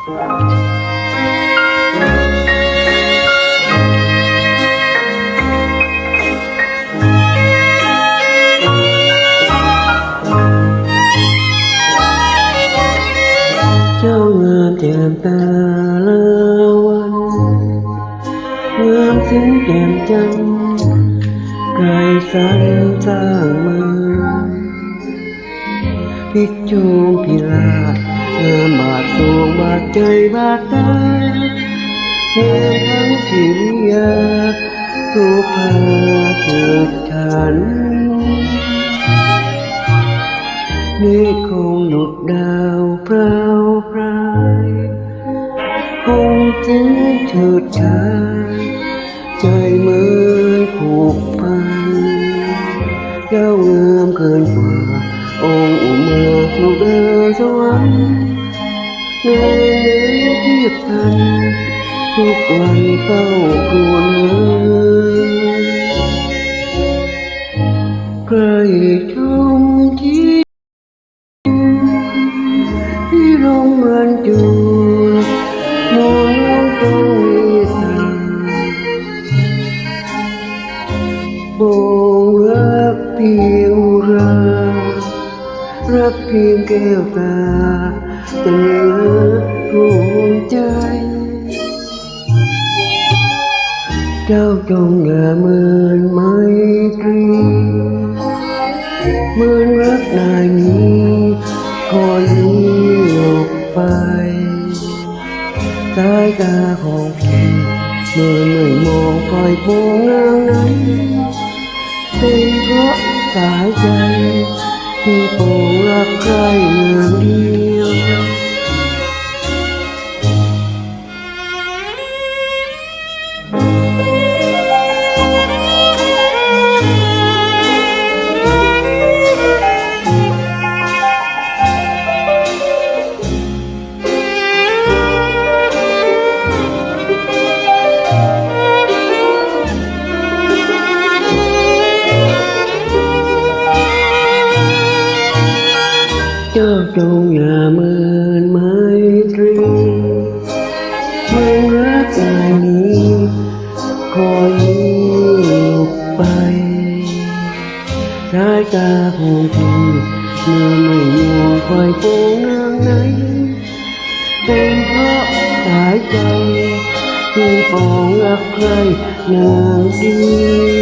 เจ้างามแจ่มตาละวั นงามถึงแก้มจันทร์ไกรสรรสร้างมาพิจูงพิลาศงามบาดสวงบาดใจบาดตางามทั้งสิริยาสุภาเกิดขันนี่คงหลุดดาวพราวพรายคงถึงเถิดชายใจเมือผูกพันเจ้างามเกินกว่า สวรรค์เงยเทียบทันทุกวันเฝ้าครวญเลยใครชมที่ที่โรงเรือนจูมองตรงวิสาโบรักเพียงรา รักเพียงแก้วตาจะเหลือดวงใจ เจ้าจงอย่าเมินไมตรีเหมือนรักนายนี้คอยหลบไปสายตาของพี่เมื่อเหน่อยมองคอยโปงนางนั้นเป็นเพราะสายใจ ที่โปงรักใครเมืองดี เจ้าจงอย่าเมินไมตรีเมื่อรักใจนี้คอยหลบไปสายตาของพี่เมื่อไม่มองคอยโปงนางไหนเป็นเพราะสายใจที่ปองรักใครนางดี